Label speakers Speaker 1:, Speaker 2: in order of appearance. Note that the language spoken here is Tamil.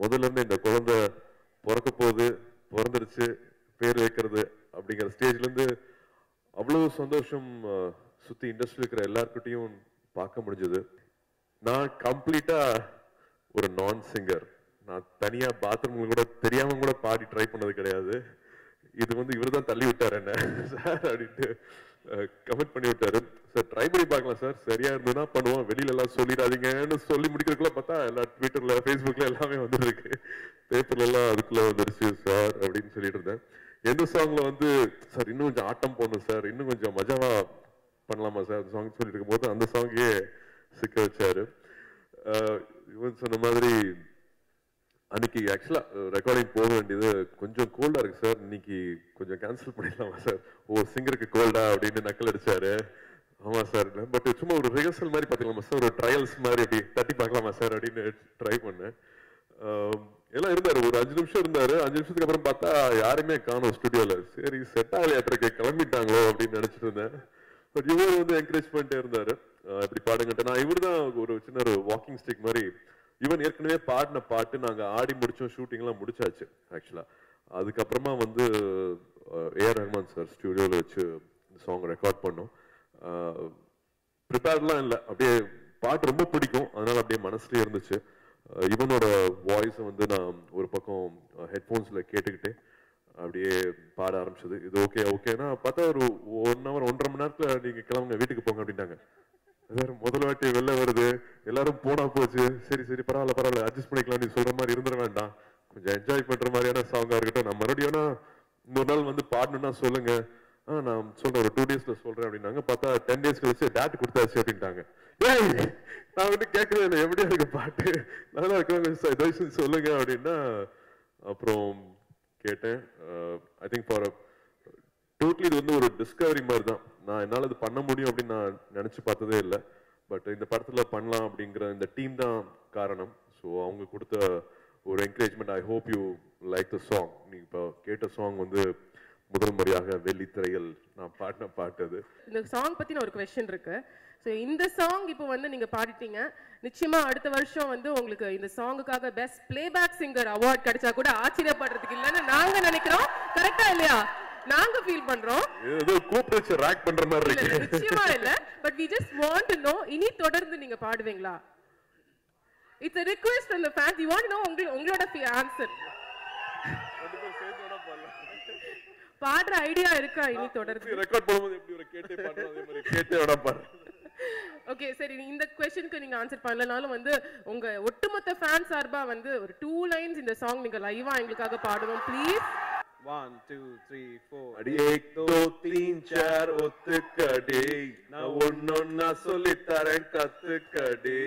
Speaker 1: முதல்ல இருந்து இந்த குழந்தை பிறக்க போகுது பிறந்துருச்சு பேர் வைக்கிறது அப்படிங்கிற ஸ்டேஜ்ல இருந்து அவ்வளவு சந்தோஷம் சுற்றி சுத்தி இண்டஸ்ட்ரியில் இருக்கிற எல்லாருக்கிட்டையும் பார்க்க முடிஞ்சது. நான் கம்ப்ளீட்டா ஒரு நான் சிங்கர் நான் தனியா பாத்ரூம்ல கூட தெரியாம கூட பாடி ட்ரை பண்ணது கிடையாது. இது வந்து இவர் தான் தள்ளி விட்டார் என்ன? சார் அப்படின்ட்டு. கமெண்ட் பண்ணி விட்டாரு சார் ட்ரை பண்ணி பார்க்கலாம் சார். சரியா இருந்ததுன்னா பண்ணுவோம். வெளியில எல்லாம் சொல்லிடாதீங்கன்னு சொல்லி முடிக்கிறதுக்குள்ள பார்த்தா எல்லா ட்விட்டர்ல ஃபேஸ்புக்ல எல்லாமே வந்துருக்கு. பேப்பர்ல எல்லாம் அதுக்குள்ள வந்துருச்சு சார் அப்படின்னு சொல்லிட்டு இருந்தேன். எந்த சாங்ல வந்து சார் இன்னும் கொஞ்சம் ஆட்டம் போடணும் சார். இன்னும் கொஞ்சம் மஜாவா பண்ணலாமா சார்? அந்த சாங் சொல்லிட்டு இருக்கும்போது அந்த சாங்கே சிக்க வச்சாரு. இவன் சொன்ன மாதிரி அன்னைக்கு ஆக்சுவலா ரெக்கார்டிங் போக வேண்டியது கொஞ்சம் கோல்டா இருக்கு சார் இன்னைக்கு கொஞ்சம் கேன்சல் பண்ணிடலாமா சார் ஓ சிங்கருக்கு கோல்டா அப்படின்னு நக்கல் அடிச்சாரு. ஆமா சார் பட் சும்மா ஒரு ரிஹர்சல் மாதிரி பார்த்துக்கலாமா சார் ஒரு ட்ரையல்ஸ் மாதிரி அப்படி தட்டி பார்க்கலாமா சார் அப்படின்னு ட்ரை பண்ணேன். எல்லாம் இருந்தாரு. ஒரு அஞ்சு நிமிஷம் இருந்தாரு. அஞ்சு நிமிஷத்துக்கு அப்புறம் பார்த்தா யாருமே காணும் ஸ்டுடியோவில் சரி செட் ஆகலையாட்டிருக்கு கிளம்பிட்டாங்களோ அப்படின்னு நினச்சிட்டு இருந்தேன். பட் இவர் வந்து என்கரேஜ் பண்ணிட்டே இருந்தாரு. இப்படி பாடுங்கட்டு நான் இவர் தான் ஒரு சின்ன ஒரு வாக்கிங் ஸ்டிக் மாதிரி இவன் ஏற்கனவே பாடின பாட்டு நாங்க ஆடி முடிச்சோம் ஷூட்டிங் எல்லாம் முடிச்சாச்சு ஆக்சுவலா அதுக்கப்புறமா வந்து ஏஆர் ரஹ்மான் சார் ஸ்டுடியோல வச்சு சாங் ரெக்கார்ட் பண்ணோம். ப்ரிப்பேர்லாம் இல்லை. அப்படியே பாட்டு ரொம்ப பிடிக்கும். அதனால அப்படியே மனசுலேயே இருந்துச்சு. இவனோட வாய்ஸை வந்து நான் ஒரு பக்கம் ஹெட்ஃபோன்ஸ்ல கேட்டுக்கிட்டே அப்படியே பாட ஆரம்பிச்சது. இது ஓகே ஓகேனா பார்த்தா ஒரு ஒன் ஹவர் ஒன்றரை மணி நேரத்தில் நீங்க கிளம்புங்க வீட்டுக்கு போங்க அப்படின்ட்டாங்க வேற முதல் வாட்டி வெளில வருது. எல்லாரும் போனா போச்சு. சரி சரி பரவாயில்ல பரவாயில்ல. அட்ஜஸ்ட் பண்ணிக்கலாம் நீ சொல்ற மாதிரி இருந்துட வேண்டாம். கொஞ்சம் என்ஜாய் பண்ற மாதிரியான சாங்கா இருக்கட்டும். நான் மறுபடியும் இன்னொரு நாள் வந்து பாடணும்னா சொல்லுங்க. ஆ நான் சொல்றேன் ஒரு டூ டேஸ்ல சொல்றேன் அப்படின்னாங்க. பார்த்தா டென் டேஸ் கழிச்சு டேட் கொடுத்தாச்சு அப்படின்ட்டாங்க. ஏய் நான் வந்து கேட்கவே இல்லை. எப்படியா இருக்கு பாட்டு? நல்லா இருக்காங்க தயவு சொல்லுங்க அப்படின்னா அப்புறம் கேட்டேன். ஐ திங்க் ஃபார் டோட்டலி இது வந்து ஒரு டிஸ்கவரி மாதிரி தான். நான் என்னால் இது பண்ண முடியும் அப்படின்னு நான் நினச்சி பார்த்ததே இல்லை. பட் இந்த படத்தில் பண்ணலாம் அப்படிங்கிற இந்த டீம் தான் காரணம். ஸோ அவங்க கொடுத்த ஒரு encouragement I hope you like the song நீ இப்போ கேட்ட சாங் வந்து முதல் முறையாக வெள்ளித்திரையில் நான் பாடின பாட்டு அது.
Speaker 2: இந்த சாங் பற்றி நான் ஒரு கொஷின் இருக்கு. ஸோ இந்த சாங் இப்போ வந்து நீங்கள் பாடிட்டீங்க. நிச்சயமா அடுத்த வருஷம் வந்து உங்களுக்கு இந்த சாங்குக்காக பெஸ்ட் பிளேபேக் சிங்கர் அவார்ட் கிடைச்சா கூட ஆச்சரியப்படுறதுக்கு இல்லைன்னு நாங்கள் நினைக்கிறோம். கரெக்டா இல்லையா? நாங்க ஃபீல் பண்றோம்.
Speaker 1: ஏதோ கூப்பிட்டு ரேக் பண்ற மாதிரி இருக்கு.
Speaker 2: நிச்சயமா இல்ல. But we just want to know இனி தொடர்ந்து நீங்க பாடுவீங்களா? It's the fans. You want to know உங்க உங்களோட ஆன்சர் பாடுற ஐடியா இருக்கா? இனி தொடர்ந்து.
Speaker 1: ரெக்கார்ட் பண்ணும்போது எப்படி ஒரு கேட்டே பாடுறோம்? அதே மாதிரி கேட்டே விட பாரு
Speaker 2: ஓகே சரி நீ இந்த கொஸ்டினுக்கு நீங்க ஆன்சர் பண்ணலனாலும் வந்து உங்க ஒட்டுமொத்த ஃபேன் சார்பா வந்து ஒரு டூ லைன்ஸ் இந்த சாங் நீங்க லைவா எங்களுக்காக பாடுவோம். Please
Speaker 3: One, two, three, four.
Speaker 1: அடி ஏக் தோ தீன் சார் ஒத்துக்கடி நான் ஒன்னொன்னா சொல்லித்தரேன் கத்துக்கடி